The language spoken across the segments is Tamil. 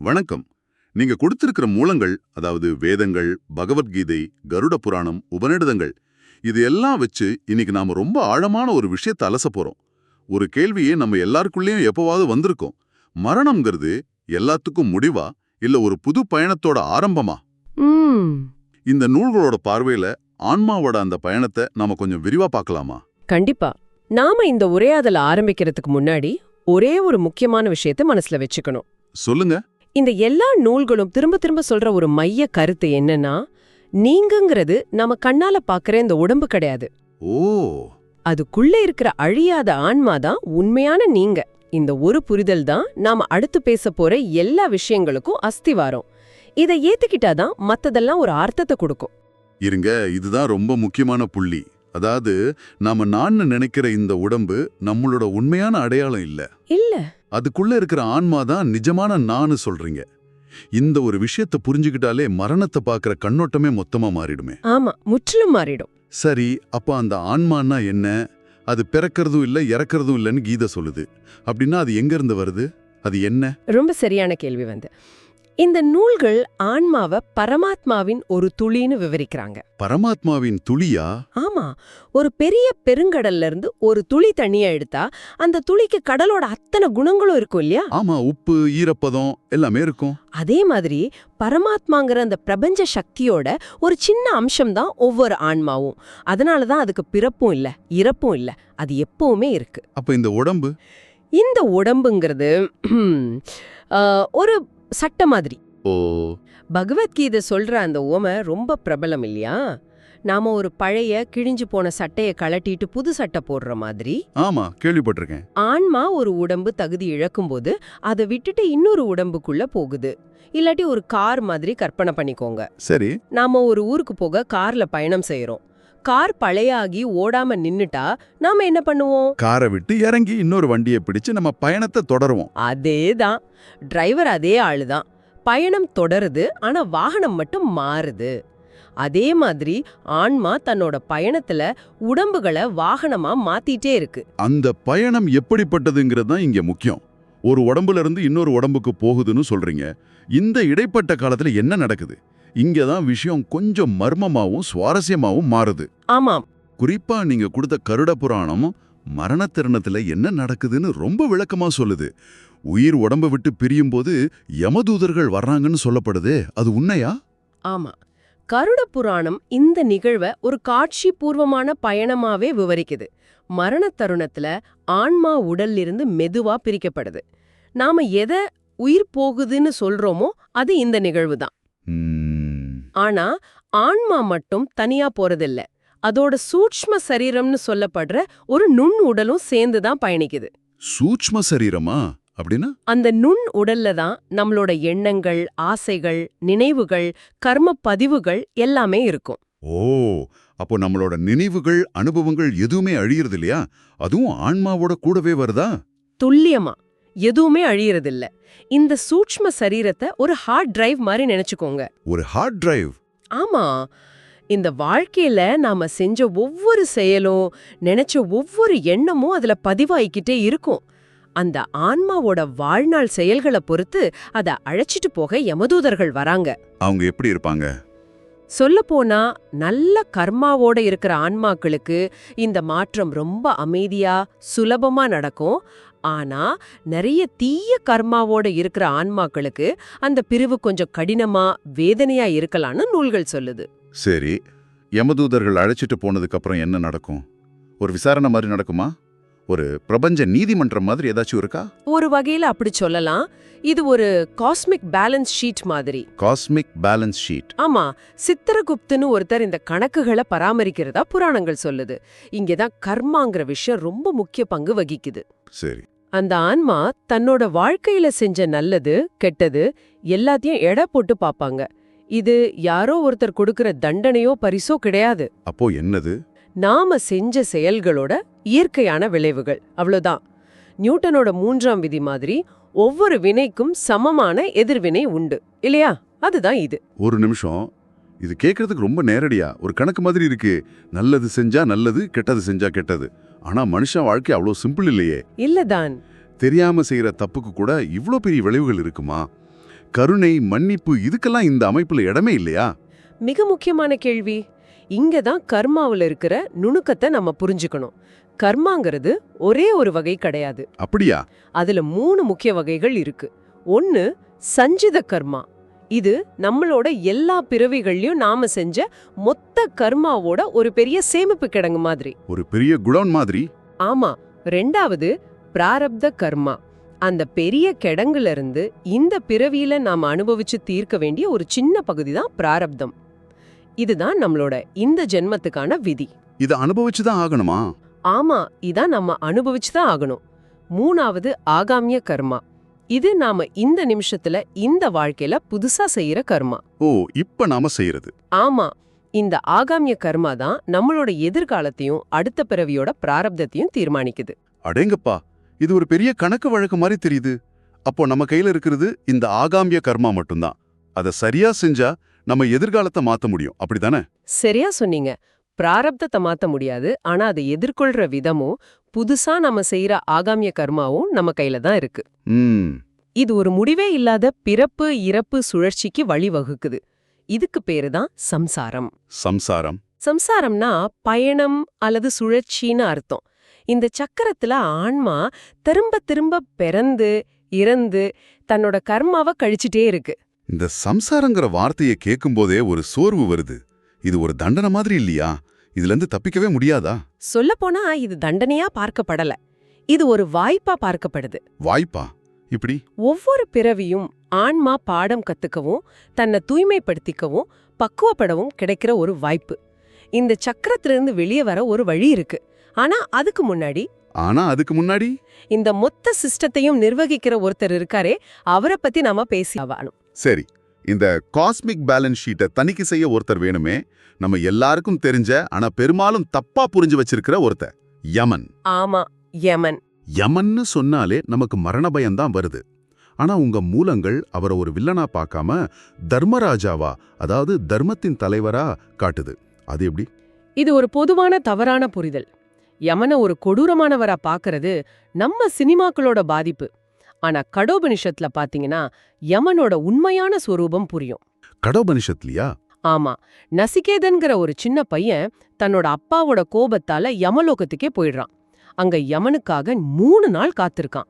வணக்கம். நீங்க கொடுத்திருக்கிற மூலங்கள் அதாவது வேதங்கள் பகவத்கீதை கருட புராணம் உபநிடதங்கள் இது எல்லாம் வச்சு இன்னைக்கு நாம ரொம்ப ஆழமான ஒரு விஷயத்தை அலச போறோம். ஒரு கேள்வியே நம்ம எல்லாருக்குள்ளேயும் எப்பவாவது வந்திருக்கும். மரணம்ங்கிறது எல்லாத்துக்கும் முடிவா? இல்ல ஒரு புது பயணத்தோட ஆரம்பமா? இந்த நூல்களோட பார்வையில ஆன்மாவோட அந்த பயணத்தை நாம கொஞ்சம் விரிவா பார்க்கலாமா? கண்டிப்பா. நாம இந்த உரையாடல ஆரம்பிக்கிறதுக்கு முன்னாடி ஒரே ஒரு முக்கியமான விஷயத்தை மனசுல வச்சுக்கணும். சொல்லுங்க. இந்த எல்லா நூல்களும் திரும்ப திரும்ப சொல்ற ஒரு மைய கருத்து என்னன்னா நீங்கங்கிறது நாம கண்ணால பாக்குற இந்த உடம்பு கிடையாது. ஓ. அதுக்குள்ள இருக்கிற அழியாத ஆன்மா தான் உண்மையான நீங்க. இந்த ஒரு புரிதல் தான் நாம அடுத்து பேச போற எல்லா விஷயங்களுக்கும் அஸ்திவாரம். இதை ஏத்துக்கிட்டாதான் மத்ததெல்லாம் ஒரு அர்த்தத்தை கொடுக்கும். இருங்க இதுதான் ரொம்ப முக்கியமான புள்ளி. அதாவது நாம நான் நினைக்கிற இந்த உடம்பு நம்மளோட உண்மையான அடையாளம் இல்ல. இல்ல. அதுக்குள்ள இருக்கிற ஆன்மா தான் நிஜமான நான்னு சொல்றீங்க. இந்த ஒரு விஷயத்தை புரிஞ்சுக்கிட்டாலே மரணத்தை பார்க்கற கண்ணோட்டமே மொத்தமா மாறிடுமே. ஆமா முற்றிலும் மாறிடும். சரி அப்ப அந்த ஆன்மான்னா என்ன? அது பிறக்கறதும் இல்ல இறக்கறதும் இல்லைன்னு கீதை சொல்லுது. அப்படின்னா அது எங்க இருந்து வருது? அது என்ன? ரொம்ப சரியான கேள்வி வந்து. இந்த நூல்கள் ஆன்மாவை பரமாத்மாவின் ஒரு துளின்னு விவரிக்கிறாங்க. பரமாத்மாவின் துளியா? ஆமா. ஒரு பெரிய பெருங்கடல்ல இருந்து ஒரு துளி தண்ணிய எடுத்தா அந்த துளிக்கு கடலோட அத்தனை குணங்களும் இருக்கும் இல்லையா? ஆமா உப்பு ஈரப்பதம் எல்லாமே இருக்கும். அதே மாதிரி பரமாத்மாங்கிற அந்த பிரபஞ்ச சக்தியோட ஒரு சின்ன அம்சம் தான் ஒவ்வொரு ஆன்மாவும். அதனால தான் அதுக்கு பிறப்பும் இல்ல இறப்பும் இல்ல அது எப்பவுமே இருக்கு. அப்ப இந்த உடம்பு? இந்த உடம்புங்கிறது ஒரு சட்ட மாதிரி. ஓ. பகவத்கீதை சொல்ற அந்த ஓமை ரொம்ப பிரபலம் இல்லையா? நாம ஒரு பழைய கிழிஞ்சு போன சட்டைய கழட்டிட்டு புது சட்டை போடுற மாதிரி. ஆமா கேள்விப்பட்டிருக்கேன். ஆன்மா ஒரு உடம்பு தகுதி இழக்கும்போது அதை விட்டுட்டு இன்னொரு உடம்புக்குள்ள போகுது. இல்லாட்டி ஒரு கார் மாதிரி கற்பனை பண்ணிக்கோங்க. சரி. நாம ஒரு ஊருக்கு போக கார்ல பயணம் செய்யறோம் கார் பழையாகி ஓடாம நின்னுட்டா நாம என்ன பண்ணுவோம்? காரை விட்டு இறங்கி இன்னொரு வண்டியை பிடிச்சு நம்ம பயணத்தை தொடருவோம். அதேதான். டிரைவர் அதே ஆளுதான். பயணம் தொடருது ஆனா வாகனம் மட்டும் மாறுது. அதே மாதிரி ஆன்மா தன்னோட பயணத்துல உடம்புகளை வாகனமா மாத்திட்டே இருக்கு. அந்த பயணம் எப்படிப்பட்டதுங்கிறது தான் இங்க முக்கியம். ஒரு உடம்புல இருந்து இன்னொரு உடம்புக்கு போகுதுன்னு சொல்றீங்க. இந்த இடைப்பட்ட காலத்துல என்ன நடக்குது? இங்க தான் விஷயம் கொஞ்சம் மர்மமாவும் சுவாரஸ்யமாவும் மாறுது. ஆமாம். குறிப்பா நீங்க கொடுத்த கருட புராணம் மரண தருணத்துல என்ன நடக்குதுன்னு ரொம்ப விளக்கமா சொல்லுது. உயிர் உடம்ப விட்டு பிரியும் போது யமதூதர்கள் வர்றாங்கன்னு சொல்லப்படுதே அது உண்மையா? ஆமா. கருட புராணம் இந்த நிகழ்வை ஒரு காட்சி பூர்வமான பயணமாவே விவரிக்குது. மரண தருணத்துல ஆன்மா உடல்ல இருந்து மெதுவா பிரிக்கப்படுது. நாம எதை உயிர் போகுதுன்னு சொல்றோமோ அது இந்த நிகழ்வு தான் ஆனா ஆன்மா மட்டும் தனியா போறதில்ல. அதோட சூட்ச்ம சரீரம்னு சொல்லப்படுற ஒரு நுண் உடலும் சேர்ந்து தான் பயணிக்குது. சூட்ச்ம சரீரமா? அப்படின்னா? அந்த நுண் உடல்ல தான் நம்மளோட எண்ணங்கள் ஆசைகள் நினைவுகள் கர்ம பதிவுகள் எல்லாமே இருக்கும். ஓ அப்போ நம்மளோட நினைவுகள் அனுபவங்கள் எதுவுமே அழியறது இல்லையா அதுவும் ஆன்மாவோட கூடவே வருதா? துல்லியமா. எதுவுமே அழியறதில்ல. இந்த சூட்ச்ம சரீரத்தை ஒரு ஹார்ட் டிரைவ் மாதிரி நினைச்சுக்கோங்க. ஒரு ஹார்ட் டிரைவ் ஆமா. இந்த வாழ்க்கையில நாம செஞ்ச ஒவ்வொரு செயலும் நினைச்ச ஒவ்வொரு எண்ணமும் அதுல பதிவாயிக்கிட்டே இருக்கும். அந்த ஆன்மாவோட வாழ்நாள் செயல்களை பொறுத்து அத அழைச்சிட்டு போக யமதூதர்கள் வராங்க. அவங்க எப்படி இருப்பாங்க? சொல்லப்போனா நல்ல கர்மாவோட இருக்கிற ஆன்மாக்களுக்கு இந்த மாற்றம் ரொம்ப அமைதியா சுலபமா நடக்கும். ஆனா நிறைய தீய கர்மாவோட இருக்கிற ஆன்மாக்களுக்கு அந்த பிரிவு கொஞ்சம் கடினமா வேதனையா இருக்கலாம்னு நூல்கள் சொல்லுது. சரி யமதூதர்கள் அழைச்சிட்டு போனதுக்கு அப்புறம் என்ன நடக்கும்? ஒரு விசாரணை மாதிரி நடக்குமா? ஒரு பிரபஞ்ச நீதிமன்றம் மாதிரி ஏதாச்சும் இருக்கா? ஒரு வகையில அப்படி சொல்லலாம். இது ஒரு காஸ்மிக் பேலன்ஸ் ஷீட் மாதிரி. காஸ்மிக் பேலன்ஸ் ஷீட் ஆமா சித்திரகுப்துன்னு ஒருத்தர் இந்த கணக்குகளை பராமரிக்கிறதா புராணங்கள் சொல்லுது. இங்கதான் கர்மாங்கிற விஷயம் ரொம்ப முக்கிய பங்கு வகிக்குது. சரி. அந்த ஆன்மா தன்னோட வாழ்க்கையில செஞ்ச நல்லது கெட்டது எல்லாத்தையும் எடை போட்டு பாப்பாங்க இது யாரோ ஒருத்தர் கொடுக்கிற தண்டனையோ பரிசோ கிடையாது. அப்போ என்னது? நாம செஞ்ச செயல்களோட இயற்கையான விளைவுகள். அவ்வளவுதான். நியூட்டனோட மூன்றாம் விதி மாதிரி ஒவ்வொரு வினைக்கும் சமமான எதிர்வினை உண்டு. இல்லையா? அதுதான் இது. ஒரு நிமிஷம். இது கேட்கறதுக்கு ரொம்ப நேரடியா. ஒரு கணக்கு மாதிரி இருக்கு. நல்லது செஞ்சா நல்லது கெட்டது செஞ்சா கெட்டது. ஆனா மனுஷன் வாழ்க்கை அவ்வளோ சிம்பிள் இல்லையே. இல்லதான் தெரியாம செய்யற தப்புக்கு கூட இவ்ளோ பெரிய விளைவுகள் இருக்குமா? கருணை மன்னிப்பு இதுக்கெல்லாம் இந்த அமைப்புல இடமே இல்லையா? மிக முக்கியமான கேள்வி. இங்க தான் கர்மாவுல இருக்கிற நுணுக்கத்தை நம்ம புரிஞ்சுக்கணும். கர்மாங்கிறது ஒரே ஒரு வகை கிடையாது. அப்படியா? அதுல மூணு முக்கிய வகைகள் இருக்கு. ஒன்னு சஞ்சித கர்மா. இது நம்மளோட எல்லா பிறவிகள்லயும் நாம செஞ்ச மொத்த கர்மாவோட ஒரு பெரிய சேமிப்பு கிடங்கு மாதிரி. ஒரு பெரிய குடோன் மாதிரி? ஆமா. ரெண்டாவது பிராரப்த கர்மா. அந்த பெரிய கிடங்குல இருந்து இந்த பிறவியில நாம அனுபவிச்சு தீர்க்க வேண்டிய ஒரு சின்ன பகுதி தான் பிராரப்தம். இதுதான் நம்மளோட இந்த ஜென்மத்துக்கான விதி. இத அனுபவிச்சு தான் ஆகணுமா? ஆமா இதான் நம்ம அனுபவிச்சு தான் ஆகணும். மூணாவது ஆகாமிய கர்மா. இது நாம இந்த நிமிஷத்துல இந்த வாழ்க்கையில புதுசா செய்யற கர்மா. ஓ இப்ப நாம செய்யறது. ஆமா இந்த ஆகாமிய கர்மா தான் நம்மளோட எதிர்காலத்தையும் அடுத்த பிறவியோட பிராரப்தத்தையும் தீர்மானிக்குது. அடேங்கப்பா இது ஒரு பெரிய கணக்கு வழக்கு மாதிரி தெரியுது. அப்போ நம்ம கையில இருக்கிறது இந்த ஆகாமிய கர்மா மட்டும்தான். அத சரியா செஞ்சா நம்ம எதிர்காலத்தை மாத்த முடியும். அப்படிதானே? சரியா சொன்னீங்க. பிராரப்தத்தை மாத்த முடியாது. ஆனா அதை எதிர்கொள்ற விதமும் புதுசா நம்ம செய்யற ஆகாமிய கர்மாவும் நம்ம கையில தான் இருக்கு. இது ஒரு முடிவே இல்லாத பிறப்பு இறப்பு சுழற்சிக்கு வழிவகுக்குது. இதுக்கு பேரு தான் சம்சாரம். சம்சாரம். சம்சாரம்னா பயணம் அல்லது சுழற்சின்னு அர்த்தம். இந்த சக்கரத்துல ஆன்மா திரும்ப திரும்ப பிறந்து இறந்து தன்னோட கர்மாவை கழிச்சிட்டே இருக்கு. இந்த சம்சாரங்கிற வார்த்தையை கேட்கும்போதே ஒரு சோர்வு வருது. இது ஒரு தண்டனை மாதிரி இல்லையா? இதுல இருந்து தப்பிக்கவே முடியாதா? சொல்லப்போனா இது தண்டனையா பார்க்கப்படல. இது ஒரு வாய்ப்பா பார்க்கப்படுது. வாய்ப்பா? இப்படி? ஒவ்வொரு பிறவியும் ஆன்மா பாடம் கத்துக்கவும் தன்னை தூய்மைப்படுத்திக்கவும் பக்குவப்படவும் கிடைக்கிற ஒரு வாய்ப்பு. இந்த சக்கரத்திலிருந்து வெளியே வர ஒரு வழி இருக்கு. ஆனா அதுக்கு முன்னாடி ஆனா அதுக்கு முன்னாடி? இந்த மொத்த சிஸ்டத்தையும் நிர்வகிக்கிற ஒருத்தர் இருக்காரே அவரை பத்தி நாம பேசி ஆகணும். சரி இந்த காஸ்மிக் பேலன்ஸ் ஷீட்டை தணிக்கை செய்ய ஒருத்தர் வேணுமே நம்ம எல்லாருக்கும் தெரிஞ்ச ஆனா பெரும்பாலும் தப்பா புரிஞ்சு வச்சிருக்கிற ஒருத்தர் யமன். ஆமா யமன். யமன்னு சொன்னாலே நமக்கு மரண பயம்தான் வருது. ஆனா உங்க மூலங்கள் அவரை ஒரு வில்லனா பார்க்காம தர்மராஜாவா அதாவது தர்மத்தின் தலைவரா காட்டுது. அது எப்படி? இது ஒரு பொதுவான தவறான புரிதல். யமனை ஒரு கொடூரமானவரா பாக்குறது நம்ம சினிமாக்களோட பாதிப்பு. ஆனா கடோபனிஷத்துல பாத்தீங்கன்னா யமனோட உண்மையான ஸ்வரூபம் புரியும். கடோபனிஷத்லியா ஆமா. நசிகேதன்கிற ஒரு சின்ன பையன் தன்னோட அப்பாவோட கோபத்தால யமலோகத்துக்கே போயிடுறான். அங்க யமனுக்காக மூணு நாள் காத்திருக்கான்.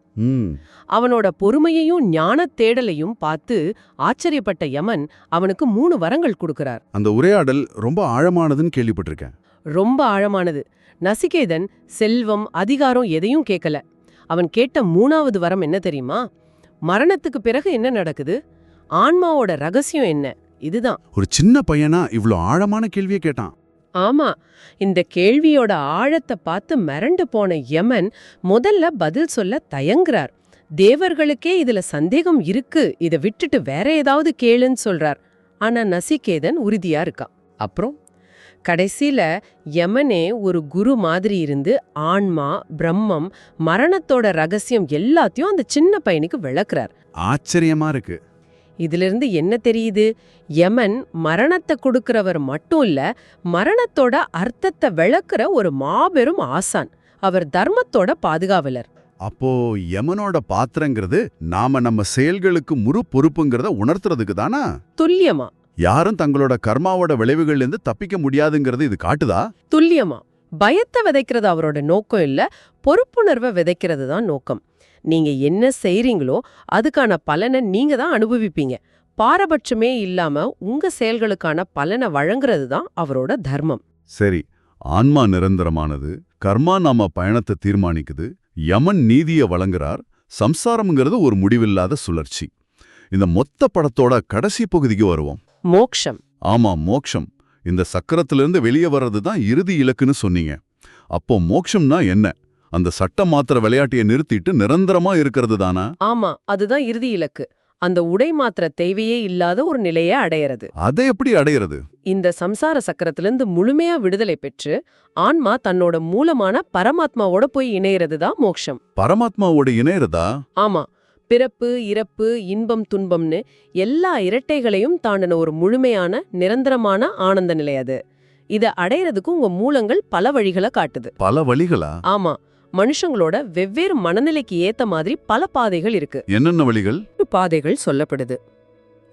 அவனோட பொறுமையையும் ஞான தேடலையும் பார்த்து ஆச்சரியப்பட்ட யமன் அவனுக்கு மூணு வரங்கள் கொடுக்கறார். அந்த உரையாடல் ரொம்ப ஆழமானதுன்னு கேள்விப்பட்டிருக்கேன். ரொம்ப ஆழமானது. நசிகேதன் செல்வம் அதிகாரம் எதையும் கேட்கல அவன் கேட்ட மூணாவது வரம் என்ன தெரியுமா? மரணத்துக்கு பிறகு என்ன நடக்குது? ஆன்மாவோட ரகசியம் என்ன? இதுதான். ஒரு சின்ன பையனா இவ்ளோ ஆழமான கேள்வியை கேட்டான். ஆமா. இந்த கேள்வியோட ஆழத்தை பார்த்து மிரண்டு போன யமன் முதல்ல பதில் சொல்ல தயங்குறார். தேவர்களுக்கே இதுல சந்தேகம் இருக்கு. இத விட்டுட்டு வேற ஏதாவது கேளுன்னு சொல்றார். ஆனா நசிகேதன் உறுதியா இருக்கான். அப்புறம்? கடைசியில யமனே ஒரு குரு மாதிரி இருந்து ஆன்மா பிரம்மம் மரணத்தோட ரகசியம் எல்லாத்தையும் அந்த சின்ன பையனுக்கு விளக்குறார். ஆச்சரியமா இருக்கு. இதிலிருந்து என்ன தெரியுது? யமன் மரணத்தை கொடுக்கறவர் மட்டும் இல்ல மரணத்தோட அர்த்தத்தை விளக்குற ஒரு மாபெரும் ஆசான். அவர் தர்மத்தோட பாதுகாவலர். அப்போ யமனோட பாத்திரங்கிறது நாம நம்ம செயல்களுக்கு முழு பொறுப்புங்கிறத உணர்த்துறதுக்கு தானா? துல்லியமா. யாரும் தங்களோட கர்மாவோட விளைவுகள்ல இருந்து தப்பிக்க முடியாதுங்கிறது இது காட்டுதா? துல்லியமா. பயத்தை விதைக்கிறது அவரோட நோக்கம் இல்ல பொறுப்புணர்வை விதைக்கிறது தான் நோக்கம். நீங்க என்ன செய்றீங்களோ அதுக்கான பலனை நீங்க தான் அனுபவிப்பீங்க. பாரபட்சமே இல்லாம உங்க செயல்களுக்கான பலனை வழங்குறது தான் அவரோட தர்மம். சரி ஆன்மா நிரந்தரமானது கர்மா நாம பயணத்தை தீர்மானிக்குது யமன் நீதிய வழங்குறார் சம்சாரம்ங்கிறது ஒரு முடிவில்லாத சுழற்சி. இந்த மொத்த படத்தோட கடைசி பகுதிக்கு வருவோம். மோக்ஷம். ஆமா மோக்ஷம். இந்த சக்கரத்திலிருந்து வெளியே வர்றது தான் இறுதி இலக்குன்னு சொன்னீங்க. அப்போ மோக்ஷம்னா என்ன? அந்த சட்ட மாத்திர விளையாட்டைய நிறுத்திட்டு நிரந்தரமா இருக்கிறது தானா? ஆமா அதுதான் இறுதி இலக்கு. அந்த உடை மாத்திர தேவையே இல்லாத ஒரு நிலையை அடையறது. அதை எப்படி அடையிறது? இந்த சம்சார சக்கரத்திலிருந்து முழுமையா விடுதலை பெற்று ஆன்மா தன்னோட மூலமான பரமாத்மாவோட போய் இணையறது தான் மோக்ஷம். பரமாத்மாவோட இணையறதா? ஆமா பிறப்பு இறப்பு இன்பம் துன்பம்னு எல்லா இரட்டைகளையும் தாண்டின ஒரு முழுமையான நிரந்தரமான ஆனந்த நிலை அது. இத அடையறதுக்கு உங்க மூலங்கள் பல வழிகளை காட்டுது. பல வழிகளா? ஆமா. மனுஷங்களோட வெவ்வேறு மனநிலைக்கு ஏத்த மாதிரி பல பாதைகள் இருக்கு. என்னென்ன வழிகள்? பாதைகள் சொல்லப்படுது.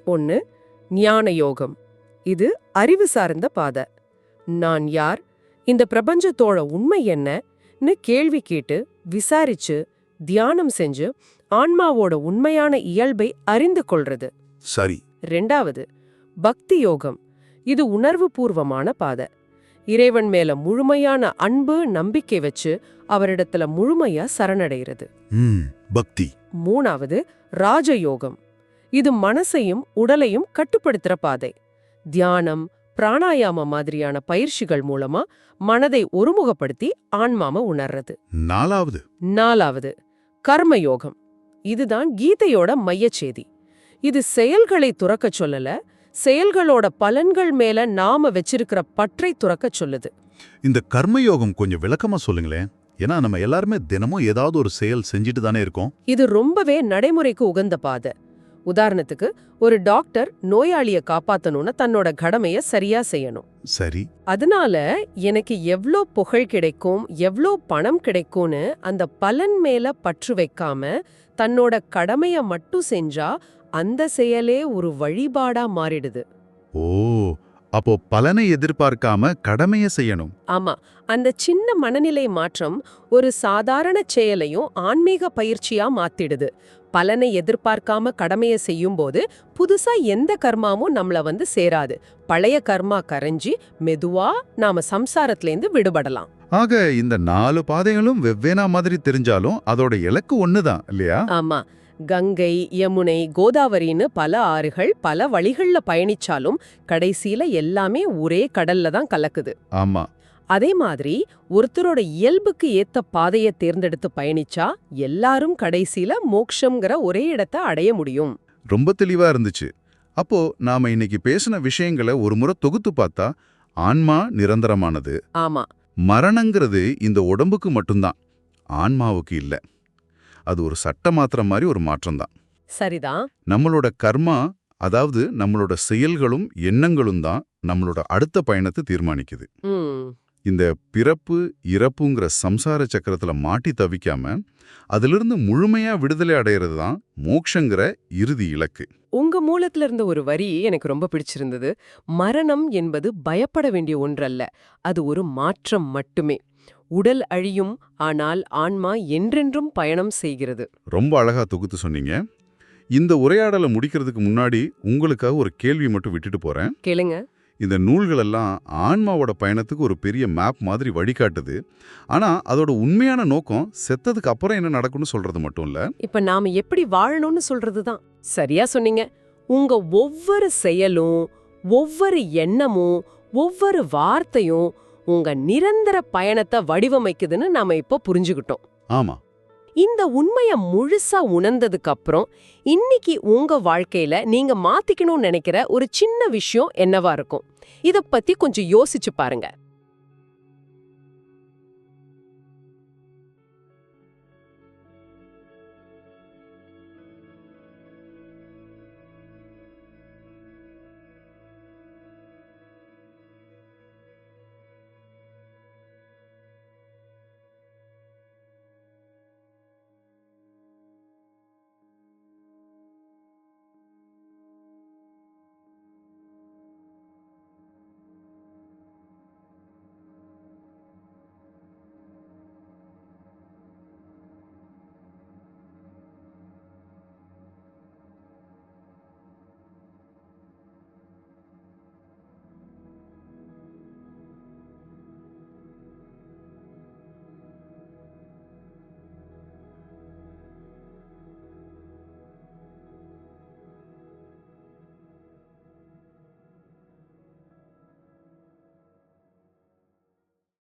ஒன்னு ஞான யோகம். இது அறிவு சார்ந்த பாதை. நான் யார்? இந்த பிரபஞ்சத்தோட உண்மை என்னன்னு கேள்வி கேட்டு விசாரிச்சு தியானம் செஞ்சு ஆன்மாவோட உண்மையான இயல்பை அறிந்து கொள்றது. சரி. ரெண்டாவது பக்தி யோகம். இது உணர்வு பூர்வமான பாதை. இறைவன் மேல முழுமையான அன்பு நம்பிக்கை வச்சு அவரிடத்துல முழுமையா சரணடைகிறது. பக்தி. மூணாவது ராஜயோகம். இது மனசையும் உடலையும் கட்டுப்படுத்துற பாதை. தியானம் பிராணாயாம மாதிரியான பயிற்சிகள் மூலமா மனதை ஒருமுகப்படுத்தி ஆன்மாம உணர்றது. நாலாவது. நாலாவது கர்மயோகம். இதுதான் கீதையோட மையச்செய்தி இது செயல்களை துறக்கச் சொல்லல செயல்களோட பலன்கள் மேல நாம வச்சிருக்கிற பற்றை துறக்கச் சொல்லுது. இந்த கர்மயோகம் கொஞ்சம் விளக்கமா சொல்லுங்களேன் ஏன்னா நம்ம எல்லாருமே தினமும் ஏதாவது ஒரு செயல் செஞ்சுட்டு தானே இருக்கோம். இது ரொம்பவே நடைமுறைக்கு உகந்த பாதை. உதாரணத்துக்கு ஒரு டாக்டர் நோயாளிய காப்பாத்தணும்னா தன்னோட கடமைய சரியா செய்யணும். சரி. அதனால எனக்கு எவ்ளோ புகழ் கிடைக்கும் எவ்ளோ பணம் கிடைக்கும்னு அந்த பலன் மேல பற்று வைக்காம தன்னோட கடமைய மட்டும் செஞ்சா அந்த செயலே ஒரு வழிபாடா மாறிடுது. ஓ அப்போ பலனை எதிர்பார்க்காம கடமைய செய்யணும். ஆமா அந்த சின்ன மனநிலை மாற்றம் ஒரு சாதாரண செயலையும் ஆன்மீக பயிற்சியா மாத்திடுது. பலனை எதிர்பார்க்காம கடமையை செய்யும்போது புதுசா எந்த கர்மாவும் நம்மள வந்து சேராது. பழைய கர்மா கரைஞ்சி மெதுவா நாம சம்சாரத்திலேருந்து விடுபடலாம். ஆக இந்த நாலு பாதைகளும் வெவ்வேறா மாதிரி தெரிஞ்சாலும் அதோட இலக்கு ஒண்ணுதான் இல்லையா? ஆமா. கங்கை யமுனை கோதாவரின்னு பல ஆறுகள் பல வழிகள்ல பயணிச்சாலும் கடைசியில எல்லாமே ஒரே கடல்ல தான் கலக்குது. ஆமா. அதே மாதிரி ஒருத்தரோட இயல்புக்கு ஏத்த பாதையை தேர்ந்தெடுத்து பயணிச்சா எல்லாரும் கடைசியில மோக்ஷம்ங்கிற ஒரே இடத்தை அடைய முடியும். ரொம்ப தெளிவா இருந்துச்சு. அப்போ நாம இன்னைக்கு பேசின விஷயங்களை ஒரு முறை தொகுத்து பார்த்தா ஆன்மா நிரந்தரமானது. ஆமா. மரணங்கிறது இந்த உடம்புக்கு மட்டும்தான். ஆன்மாவுக்கு இல்ல. அது ஒரு சட்ட மாத்திரம் மாதிரி ஒரு மாற்றம்தான் சரிதான் நம்மளோட கர்மா அதாவது நம்மளோட செயல்களும் எண்ணங்களும் தான் நம்மளோட அடுத்த பயணத்தை தீர்மானிக்குது. இந்த பிறப்பு இறப்புங்கிற சம்சார சக்கரத்துல மாட்டி தவிக்காம அதிலிருந்து முழுமையா விடுதலை அடையிறது தான் மோக்ஷங்கிற இறுதி இலக்கு. உங்க மூலத்துல இருந்த ஒரு வரி எனக்கு ரொம்ப பிடிச்சிருந்தது. மரணம் என்பது பயப்பட வேண்டிய ஒன்றல்ல அது ஒரு மாற்றம் மட்டுமே. உடல் அழியும் ஆனால் ஆன்மா என்றென்றும் பயணம் செய்கிறது. ரொம்ப அழகா தொகுத்து சொன்னீங்க. இந்த உரையாடலை முடிக்கிறதுக்கு முன்னாடி உங்களுக்காக ஒரு கேள்வி மட்டும் விட்டுட்டு போறேன். கேளுங்க. இந்த நூல்களெல்லாம் ஆன்மாவோட பயணத்துக்கு ஒரு பெரிய மேப் மாதிரி வழிகாட்டுது. ஆனா அதோட உண்மையான நோக்கம் செத்ததுக்கு அப்புறம் என்ன நடக்கும்னு சொல்றது மட்டும் இல்ல. இப்ப நாம எப்படி வாழணும்னு சொல்றதுதான். சரியா சொன்னீங்க. உங்க ஒவ்வொரு செயலும் ஒவ்வொரு எண்ணமும் ஒவ்வொரு வார்த்தையும் உங்க நிரந்தர பயணத்தை வடிவமைக்குதுன்னு நாம இப்போ புரிஞ்சுக்கிட்டோம். ஆமா. இந்த உண்மைய முழுசா உணர்ந்ததுக்கு அப்புறம் இன்னைக்கு உங்க வாழ்க்கையில நீங்க மாத்திக்கணும்னு நினைக்கிற ஒரு சின்ன விஷயம் என்னவா இருக்கும்? இத பத்தி கொஞ்சம் யோசிச்சு பாருங்க.